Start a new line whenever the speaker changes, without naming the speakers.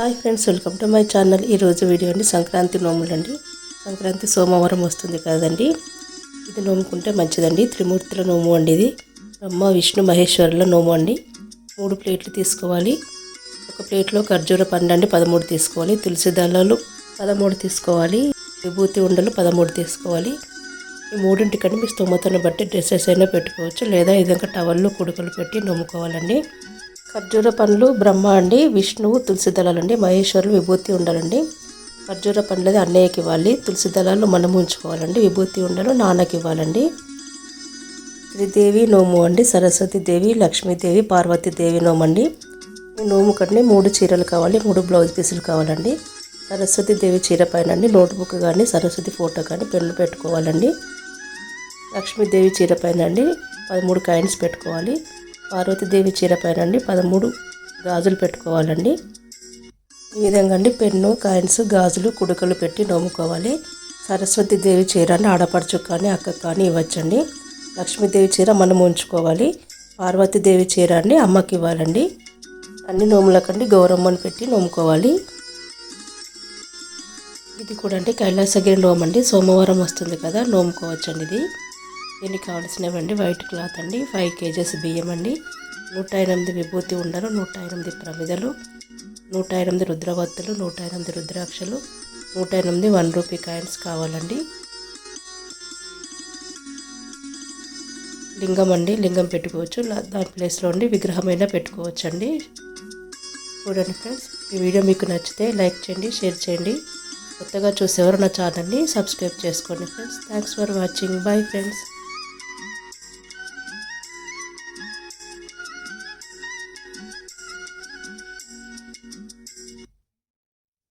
Hi friends welcome to my channel. ఈరోజు video అండి సంక్రాంతి నోములు అండి. సంక్రాంతి సోమవారం వస్తుంది కదండి. ఇది నోముకుంటే మంచిదండి. త్రిమూర్తుల నోము అండి ఇది. బ్రహ్మ విష్ణు మహేశ్వరుల నోము అండి. మూడు ప్లేట్లు తీసుకోవాలి. ఒక ప్లేట్లో ఖర్జూర పండు అండి పదమూడు తీసుకోవాలి. తులసి దళాలు పదమూడు తీసుకోవాలి. విభూతి ఉండలు పదమూడు తీసుకోవాలి. ఈ మూడింటికంటే మీ స్తోమతను బట్టి డ్రెస్సెస్ అయినా పెట్టుకోవచ్చు. లేదా ఈ విధంగా టవల్లో కుడుకలు పెట్టి నమ్ముకోవాలండి ఖర్జూర పండ్లు బ్రహ్మ అండి విష్ణువు తులసి దళాలండి మహేశ్వరులు విభూతి ఉండాలండి. ఖర్జూర పండ్లది అన్నయ్యకి ఇవ్వాలి తులసి దళాలు మనము ఉంచుకోవాలండి విభూతి ఉండలు నాన్నకి ఇవ్వాలండి. త్రిదేవి నోము అండి సరస్వతి దేవి లక్ష్మీదేవి పార్వతీదేవి నోము అండి. ఈ నోము కంటే మూడు చీరలు కావాలి మూడు బ్లౌజ్ పీసులు కావాలండి. సరస్వతి దేవి చీర పైన అండి నోట్బుక్ కానీ సరస్వతి ఫోటో కానీ పెన్ను పెట్టుకోవాలండి. లక్ష్మీదేవి చీర పైన అండి పదమూడు కాయిన్స్ పెట్టుకోవాలి. పార్వతీదేవి చీర పైన అండి పదమూడు గాజులు పెట్టుకోవాలండి. ఈ విధంగా అండి పెన్ను కాయిన్స్ గాజులు కుడుకలు పెట్టి నోముకోవాలి. సరస్వతి దేవి చీర అని ఆడపడుచు కానీ అక్క కానీ ఇవ్వచ్చండి. లక్ష్మీదేవి చీర మనం ఉంచుకోవాలి. పార్వతీదేవి చీర అండి అమ్మకి ఇవ్వాలండి. అన్ని నోములకండి గౌరమ్మని పెట్టి నోముకోవాలి. ఇది కూడా అంటే కైలాసగిరి నోమండి. సోమవారం వస్తుంది కదా నోముకోవచ్చండి ఇది. దీనికి కావాల్సినవండి? వైట్ క్లాత్ అండి ఫైవ్ కేజెస్ బియ్యం అండి నూట ఎనిమిది విభూతి ఉండలు నూట ఎనిమిది ప్రమిదలు నూట ఎనిమిది రుద్రవత్తులు నూట ఎనిమిది రుద్రాక్షలు నూట ఎనిమిది వన్ రూపీ కాయిన్స్ కావాలండి. లింగం అండి లింగం పెట్టుకోవచ్చు. దాని ప్లేస్లో ఉండి విగ్రహమైనా పెట్టుకోవచ్చు అండి చూడండి ఫ్రెండ్స్ ఈ వీడియో మీకు నచ్చితే లైక్ చేయండి షేర్ చేయండి. కొత్తగా చూసేవారు నా ఛానల్ని సబ్స్క్రైబ్ చేసుకోండి friends thanks for watching bye friends